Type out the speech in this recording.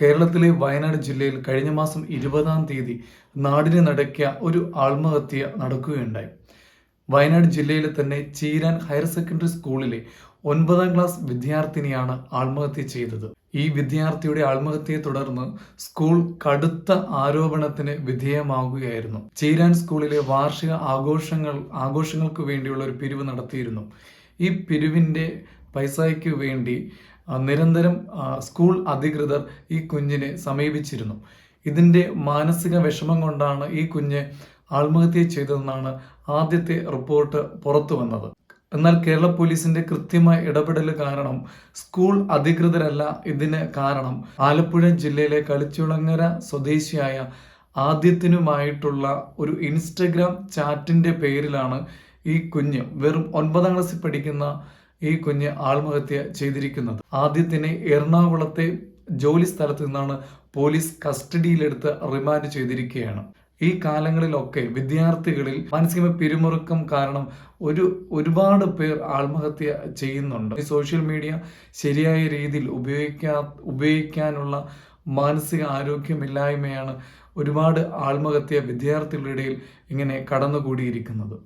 കേരളത്തിലെ വയനാട് ജില്ലയിൽ കഴിഞ്ഞ മാസം ഇരുപതാം തീയതി നാടിന് നടക്കിയ ഒരു ആത്മഹത്യ നടക്കുകയുണ്ടായി. വയനാട് ജില്ലയിലെ തന്നെ ചീരാൻ ഹയർ സെക്കൻഡറി സ്കൂളിലെ ഒൻപതാം ക്ലാസ് വിദ്യാർത്ഥിനിയാണ് ആത്മഹത്യ ചെയ്തത്. ഈ വിദ്യാർത്ഥിയുടെ ആത്മഹത്യയെ തുടർന്ന് സ്കൂൾ കടുത്ത ആരോപണത്തിന് വിധേയമാവുകയായിരുന്നു. ചീരാൻ സ്കൂളിലെ വാർഷിക ആഘോഷങ്ങൾ ആഘോഷങ്ങൾക്ക് വേണ്ടിയുള്ള ഒരു പിരിവ് നടത്തിയിരുന്നു. ഈ പിരിവിന്റെ പൈസയ്ക്ക് വേണ്ടി നിരന്തരം സ്കൂൾ അധികൃതർ ഈ കുഞ്ഞിനെ സമീപിച്ചിരുന്നു. ഇതിന്റെ മാനസിക വിഷമം കൊണ്ടാണ് ഈ കുഞ്ഞ് ആത്മഹത്യ ചെയ്തതെന്നാണ് ആദ്യത്തെ റിപ്പോർട്ട് പുറത്തു വന്നത്. എന്നാൽ കേരള പോലീസിന്റെ കൃത്യമായ ഇടപെടൽ കാരണം സ്കൂൾ അധികൃതരല്ല ഇതിന് കാരണം. ആലപ്പുഴ ജില്ലയിലെ കളിച്ചുളങ്ങര സ്വദേശിയായ ആദ്യത്തിനുമായിട്ടുള്ള ഒരു ഇൻസ്റ്റഗ്രാം ചാറ്റിന്റെ പേരിലാണ് ഈ കുഞ്ഞ് വെറും ഒൻപതാം ക്ലാസ്സിൽ പഠിക്കുന്ന ഈ കുഞ്ഞ് ആത്മഹത്യ ചെയ്തിരിക്കുന്നത്. ആദ്യത്തിനെ എറണാകുളത്തെ ജോലി സ്ഥലത്ത് നിന്നാണ് പോലീസ് കസ്റ്റഡിയിലെടുത്ത് റിമാൻഡ് ചെയ്തിരിക്കുകയാണ്. ഈ കാലങ്ങളിലൊക്കെ വിദ്യാർത്ഥികളിൽ മാനസിക പിരിമുറുക്കം കാരണം ഒരു ഒരുപാട് പേർ ആത്മഹത്യ ചെയ്യുന്നുണ്ട്. ഈ സോഷ്യൽ മീഡിയ ശരിയായ രീതിയിൽ ഉപയോഗിക്കാ ഉപയോഗിക്കാനുള്ള മാനസിക ആരോഗ്യമില്ലായ്മയാണ് ഒരുപാട് ആത്മഹത്യ വിദ്യാർത്ഥികളുടെ ഇടയിൽ ഇങ്ങനെ കടന്നുകൂടിയിരിക്കുന്നത്.